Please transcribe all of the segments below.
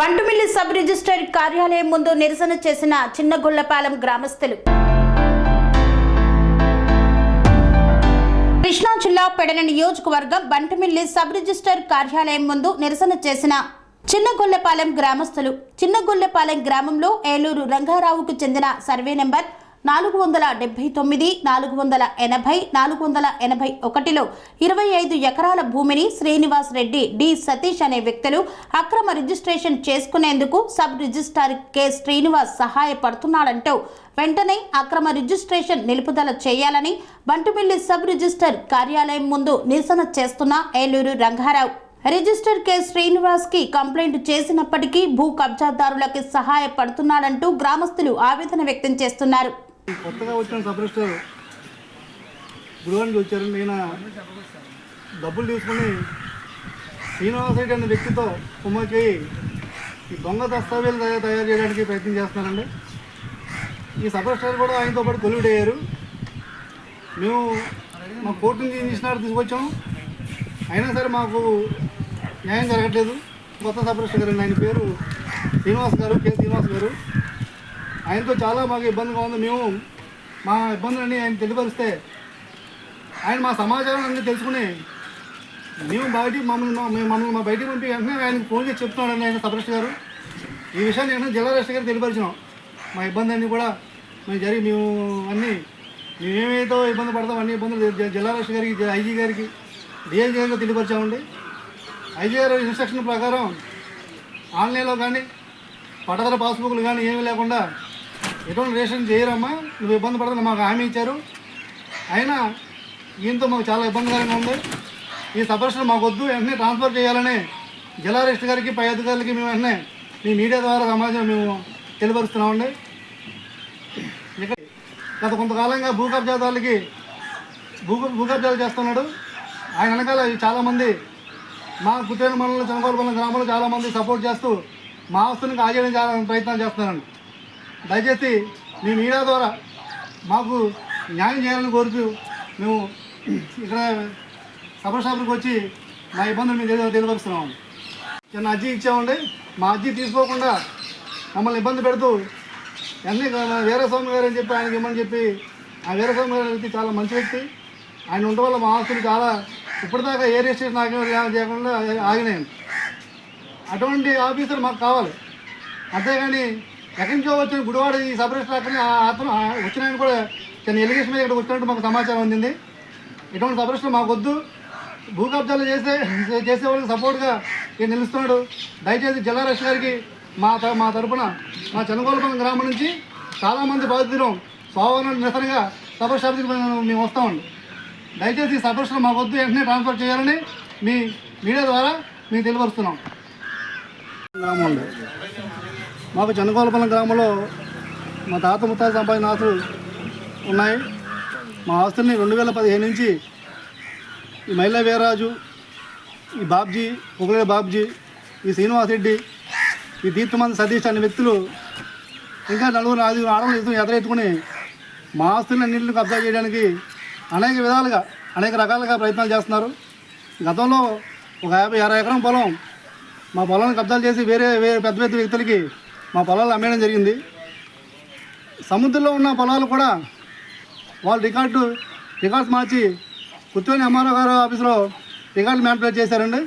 Bantumilli sub register కార్యాలయం ముందు నిరసన చేసిన చిన్నగొల్లపాలెం గ్రామస్తులు. కృష్ణా జిల్లా పెడన నియోజకవర్గం బంటుమిల్లి సబ్ రిజిస్టర్ కార్యాలయం ముందు నిరసన చేసిన చిన్నగొల్లపాలెం గ్రామస్తులు. చిన్నగొల్లపాలెం గ్రామంలో ఏలూరు రంగారావుకు చెందిన సర్వే నెంబర్ నాలుగు వందల డెబ్బై తొమ్మిది నాలుగు వందల ఎనభై నాలుగు వందల ఎనభై ఒకటిలో ఇరవై ఐదు ఎకరాల భూమిని శ్రీనివాస్ రెడ్డి డి. సతీష్ అనే వ్యక్తులు అక్రమ రిజిస్ట్రేషన్ చేసుకునేందుకు సబ్ రిజిస్ట్రార్ కె. శ్రీనివాస్ సహాయపడుతున్నాడంటూ వెంటనే అక్రమ రిజిస్ట్రేషన్ నిలుపుదల చేయాలని బంటుమిల్లి సబ్ రిజిస్టర్ కార్యాలయం ముందు నిరసన చేస్తున్న Eluru Rangarao. Register K. శ్రీనివాస్కి complaint చేసినప్పటికీ భూ కబ్జాదారులకి సహాయపడుతున్నాడంటూ గ్రామస్తులు ఆవేదన వ్యక్తం చేస్తున్నారు. కొత్తగా వచ్చిన సబ్ రిజిస్టర్ గృహానికి వచ్చారు నేను డబ్బులు తీసుకుని శ్రీనివాస రెడ్డి అనే వ్యక్తితో కుమ్మకి ఈ దొంగ దస్తావేజులు తయారు తయారు చేయడానికి ప్రయత్నం చేస్తున్నారండి. ఈ సబ్ రిజిస్టర్ కూడా ఆయనతో పాటు కొలువుడ్ అయ్యారు. మేము మా కోర్టు నుంచి ఇంజనీర్ తీసుకొచ్చాము. అయినా సరే మాకు న్యాయం జరగట్లేదు. కొత్త సబ్ రిజిస్టర్ గారు ఆయన పేరు శ్రీనివాస్ గారు కె శ్రీనివాస్ గారు. ఆయనతో చాలా మాకు ఇబ్బందిగా ఉంది. మేము మా ఇబ్బందులన్నీ ఆయన తెలియపరిస్తే ఆయన మా సమాచారం అన్నీ తెలుసుకుని మేము బయటికి మమ్మల్ని మేము మమ్మల్ని మా బయటికి పంపి వెంటనే ఆయనకు ఫోన్ చేసి చెప్తున్నాడు ఆయన సబరెస్ట్ గారు. ఈ విషయాన్ని వెంటనే జిల్లా రెస్ట్ గారు తెలియపరిచినాం. మా ఇబ్బంది అన్నీ కూడా మేము జరిగి మేము అన్నీ మేము ఏమైతే ఇబ్బంది పడతాం అన్ని ఇబ్బందులు జిల్లా రెస్ట్ గారికి ఐజీ గారికి డిఐజీ గారికి తెలియపరిచామండి. ఐజీ గారు ఇన్స్ట్రక్షన్ ప్రకారం ఆన్లైన్లో కానీ పట్టదల పాస్బుక్లు కానీ ఏమీ లేకుండా ఎటువంటి రేషన్ చేయరమ్మా? నువ్వు ఇబ్బంది పడదని మాకు హామీ ఇచ్చారు. అయినా దీంతో మాకు చాలా ఇబ్బందికరంగా ఉంది. ఈ సపరేషన్ మాకు వద్దు వెంటనే ట్రాన్స్ఫర్ చేయాలని జిల్లా రెస్ట్ గారికి పై అధికారులకి మేము వెంటనే మీ మీడియా ద్వారా సమాచారం మేము తెలియపరుస్తున్నామండి ఇక గత కొంతకాలంగా భూ కబ్జాదారులకి భూ భూ కబ్జాలు చేస్తున్నాడు. ఆయన వెనకాల చాలామంది మా కుట్టేరు మండలం చనకోలపల్లి గ్రామంలో చాలామంది సపోర్ట్ చేస్తూ మా ఆస్తులను కాజేయడం చాలా ప్రయత్నాలు చేస్తున్నారండి. దయచేసి మీ మీడియా ద్వారా మాకు న్యాయం చేయాలని కోరుతూ మేము ఇక్కడ సభ షాపులకు వచ్చి మా ఇబ్బందులు మేము తెలియపరుస్తున్నాము చిన్న అర్జీ ఇచ్చామండి. మా అర్జీ తీసుకోకుండా మమ్మల్ని ఇబ్బంది పెడుతూ అన్నీ వీరస్వామి గారు అని చెప్పి ఆయనకి ఇమ్మని చెప్పి ఆ వీరస్వామి గారు వ్యక్తి చాలా మంచి వ్యక్తి. ఆయన ఉండడం వల్ల మా ఆస్తులు చాలా ఇప్పటిదాకా ఏ రిజిస్ట్రేషన్ ఆగి చేయకుండా ఆగినాయి. అటువంటి ఆఫీసర్ మాకు కావాలి. అంతేగాని ఎక్కడి నుంచో వచ్చిన. గుడివాడ ఈ సబ్ రిజిస్టర్ అక్కడ అతను ఆ వచ్చిన కూడా చిన్న ఎలిగేషన్ మీద ఇక్కడ వచ్చినట్టు మాకు సమాచారం అందింది. ఇటువంటి సబ్ రిజిస్టర్ మాకు వద్దు భూ కబ్జాలు చేసే చేసే వాళ్ళకి సపోర్ట్గా ఇక్కడ నిలుస్తున్నాడు. దయచేసి జిల్లా రెస్ట్ గారికి మా త- మా తరపున మా చెన్నగోలపల్లి గ్రామం నుంచి చాలామంది బాధితులు సోమవారం నిరసనగా సపరేషన్ షాప్కి మేము వస్తామండి. దయచేసి ఈ సపరేషన్ మాకు వద్దు వెంటనే ట్రాన్స్ఫర్ చేయాలని మీ మీడియా ద్వారా మీకు తెలియపరుస్తున్నాం. గ్రామంలో మాకు చెన్నగోలపల్లి గ్రామంలో మా తాత ముత్తాత సంపాదించిన ఆస్తులు ఉన్నాయి. మా ఆస్తుల్ని రెండు వేల పదిహేను నుంచి ఈ మహిళా వీరరాజు ఈ బాబ్జీ పొగలే బాబ్జీ ఈ శ్రీనివాస్ రెడ్డి ఈ తీర్థమంది సతీష్ అనే వ్యక్తులు ఇంకా నలుగురు ఐదుగురు ఆడవాళ్ళు ఎదురెత్తుకుని మా ఆస్తుల్ని అన్నింటిని కబ్జా చేయడానికి అనేక విధాలుగా అనేక రకాలుగా ప్రయత్నాలు చేస్తున్నారు. గతంలో ఒక యాభై అరవై ఎకరం పొలం మా పొలాన్ని కబ్జాలు చేసి వేరే వేరే పెద్ద పెద్ద వ్యక్తులకి మా పొలాలు అమ్మేయడం జరిగింది. సముద్రంలో ఉన్న పొలాలు కూడా వాళ్ళు రికార్డు రికార్డ్స్ మార్చి పుత్తూరు ఎంఆర్ఓ గారు ఆఫీసులో రికార్డు మ్యాన్పులేట్ చేశారండి.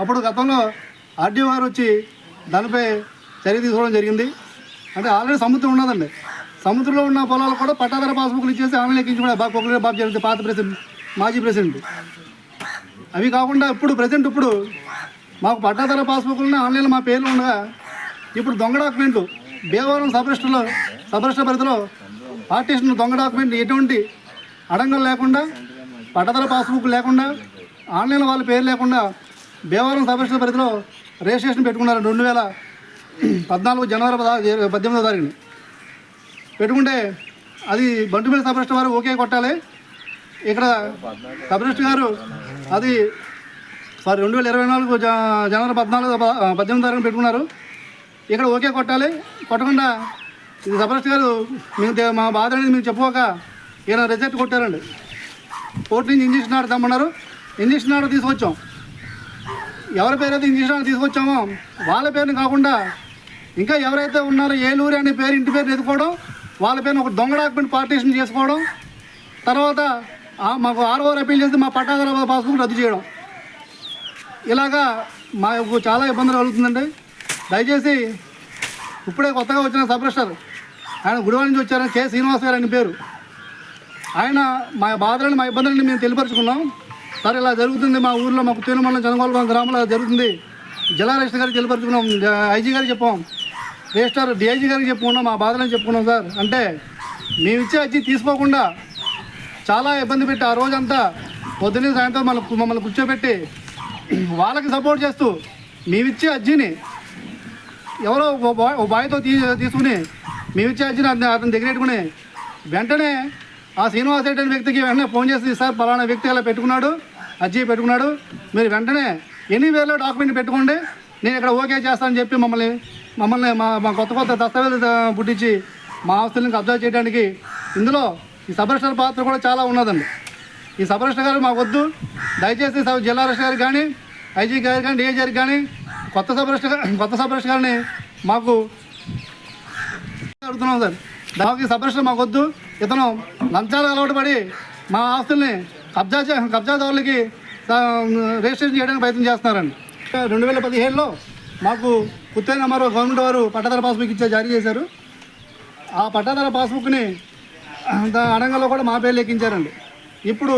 అప్పుడు గతంలో ఆర్డీఓ గారు వచ్చి దానిపై చర్య తీసుకోవడం జరిగింది. అంటే ఆల్రెడీ సముద్రం ఉన్నదండి. సముద్రంలో ఉన్న పొలాలు కూడా పట్టాదార పాస్బుక్లు ఇచ్చేసి ఆన్లైన్ కూడా బాబు పొగలే బాబు జరిగింది పాత ప్రెసిడెంట్ మాజీ ప్రెసిడెంట్. అవి కాకుండా ఇప్పుడు ప్రజెంట్ ఇప్పుడు మాకు పట్టాదార పాస్బుక్లు ఆన్లైన్లో మా పేర్లు ఉండగా ఇప్పుడు దొంగ డాక్యుమెంట్లు భీమవరం సబరిస్టర్లో సబరిస్టర్ పరిధిలో పార్టీషన్ దొంగ డాక్యుమెంట్ ఎటువంటి అడంగం లేకుండా పట్టదల పాస్బుక్ లేకుండా ఆన్లైన్ వాళ్ళ పేరు లేకుండా భీమవరం సబరిస్టర్ పరిధిలో రిజిస్ట్రేషన్ పెట్టుకున్నారు రెండు వేల పద్నాలుగు జనవరి పద్దెనిమిదో తారీఖుని. పెట్టుకుంటే అది బంటుమీద సబరిస్టర్ వారు ఓకే కొట్టాలి. ఇక్కడ సబరిస్టర్ గారు అది సారీ రెండు వేల ఇరవై నాలుగు జనవరి పద్నాలుగు ప- పద్దెనిమిది తారీఖున పెట్టుకున్నారు. ఇక్కడ ఓకే కొట్టాలి. కొట్టకుండా ఇది సబరస్ట్ గారు మేము మా బాధ అనేది మేము చెప్పుకోక ఈయన రిజెక్ట్ కొట్టారండి. కోర్టు నుంచి ఇంజక్షన్ ఆర్డర్ తెమ్మన్నారు. ఇంజక్షన్ ఆర్డర్ తీసుకొచ్చాం. ఎవరి పేరు అయితే ఇంజక్షన్ తీసుకొచ్చామో వాళ్ళ పేరుని కాకుండా ఇంకా ఎవరైతే ఉన్నారో ఏలూరు అనే పేరు ఇంటి పేరు ఎదుకోవడం వాళ్ళ పేరుని ఒక దొంగ డాక్యుమెంట్ పార్టీషన్ చేసుకోవడం తర్వాత మాకు ఆర్ఓ అప్పీల్ చేసి మా పట్టాదార పాస్బుక్ రద్దు చేయడం. ఇలాగా మాకు చాలా ఇబ్బందులు కలుగుతుందండి. దయచేసి ఇప్పుడే కొత్తగా వచ్చిన సబ్ ఆయన గుడివాడ నుంచి వచ్చారని కె శ్రీనివాస్ గారు అని పేరు. ఆయన మా బాధలను మా ఇబ్బందులను మేము తెలియపరుచుకున్నాం. సార్ ఇలా జరుగుతుంది మా ఊర్లో మా తిరుమల మండలం గ్రామంలో జరుగుతుంది. జిల్లా రిజిస్టర్ గారికి తెలియపరుచుకున్నాం. ఐజీ గారికి చెప్పాం. రిజిస్టర్ డిఐజీ గారికి చెప్పుకున్నాం మా బాధలను చెప్పుకున్నాం సార్. అంటే మేము ఇచ్చే అర్జీ తీసుకోకుండా చాలా ఇబ్బంది పెట్టి ఆ రోజంతా పొద్దున్నే సాయంత్రం మన మమ్మల్ని కూర్చోబెట్టి వాళ్ళకి సపోర్ట్ చేస్తూ మేమిచ్చే అర్జీని ఎవరో ఓ బాయ్ ఓ బాయ్తో తీ తీసుకుని మేము ఇచ్చేసిన అతని అతని దగ్గర పెట్టుకుని వెంటనే ఆ శ్రీనివాస్ రెడ్డి అనే వ్యక్తికి వెంటనే ఫోన్ చేసి సార్ పలానా వ్యక్తి అలా పెట్టుకున్నాడు అర్జీ పెట్టుకున్నాడు. మీరు వెంటనే ఎన్ని వేల డాక్యుమెంట్ పెట్టుకోండి నేను ఇక్కడ ఓకే చేస్తానని చెప్పి మమ్మల్ని మమ్మల్ని మా మా కొత్త కొత్త దస్తావేజులు పుట్టించి మా ఆస్తులను అబ్జర్వ్ చేయడానికి ఇందులో ఈ సబరిస్టర్ పాత్ర కూడా చాలా ఉన్నదండి. ఈ సబరిస్టర్ గారు మాకు వద్దు. దయచేసి జిల్లా రిజిస్టర్ గారికి కానీ ఐజీ గారికి కానీ డిఐజీ గారికి కానీ కొత్త సబ్రెస్ట్ కొత్త సబ్రెస్ట్ గారిని మాకు అడుగుతున్నాం సార్. దానికి సబ్రెస్ట్ సబరిస్టర్ మాకు వద్దు ఇతను లంచాలు అలవాటు పడి మా ఆస్తుల్ని కబ్జా చే కబ్జాదారులకి రిజిస్ట్రేషన్ చేయడానికి ప్రయత్నం చేస్తున్నారండి. రెండు వేల పదిహేడులో మాకు పుత్తేరు మరో గవర్నమెంట్ వారు పట్టాదార పాస్బుక్ ఇచ్చే జారీ చేశారు. ఆ పట్టాదార పాస్బుక్ని అడంగంలో కూడా మా పేరు లెక్కించారండి ఇప్పుడు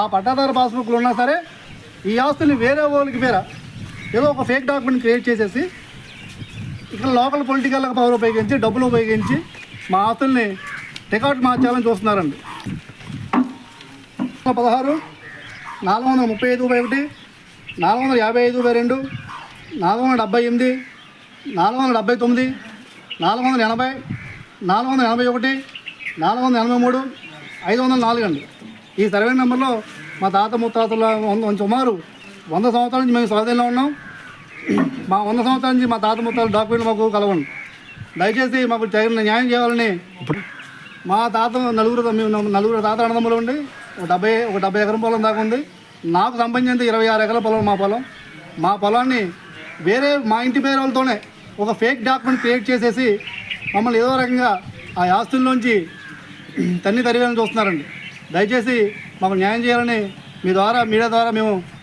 ఆ పట్టాదార పాస్బుక్లు ఉన్నా సరే ఈ ఆస్తుల్ని వేరే వాళ్ళకి పేర ఏదో ఒక ఫేక్ డాక్యుమెంట్ క్రియేట్ చేసేసి ఇక్కడ లోకల్ పొలిటికల్ పవర్ ఉపయోగించి డబ్బులు ఉపయోగించి మా ఆస్తుల్ని రికార్డ్ మార్చాలని చూస్తున్నారండి. పదహారు నాలుగు వందల ముప్పై ఐదు బై ఒకటి నాలుగు వందల యాభై ఐదు బై రెండు నాలుగు వందల డెబ్బై ఎనిమిది నాలుగు వందల డెబ్బై తొమ్మిది నాలుగు వందల ఎనభై నాలుగు వందల ఎనభై ఒకటి నాలుగు వందల ఎనభై మూడు ఐదు వందల నాలుగు అండి. ఈ సర్వే నెంబర్లో మా తాత ముత్తాతల సుమారు వంద సంవత్సరాల నుంచి మేము స్వాధీనంలో ఉన్నాం. మా వంద సంవత్సరాల నుంచి మా తాత ముత్తాల డాక్యుమెంట్లు మాకు కలవండి. దయచేసి మాకు తగిన న్యాయం చేయాలని మా తాత నలుగురు మేము నలుగురు తాత అన్నదమ్ములు ఉండి ఒక డెబ్బై ఒక డెబ్బై ఎకరం పొలం దాకా ఉంది. నాకు సంబంధించి ఇరవై ఆరు ఎకరాల పొలం మా పొలం. మా పొలాన్ని వేరే మా ఇంటి పేరు వాళ్ళతోనే ఒక ఫేక్ డాక్యుమెంట్ క్రియేట్ చేసేసి మమ్మల్ని ఏదో రకంగా ఆ ఆస్తుల్లోంచి తన్ని తరివేయాలని చూస్తున్నారండి. దయచేసి మాకు న్యాయం చేయాలని మీ ద్వారా మీడియా ద్వారా మేము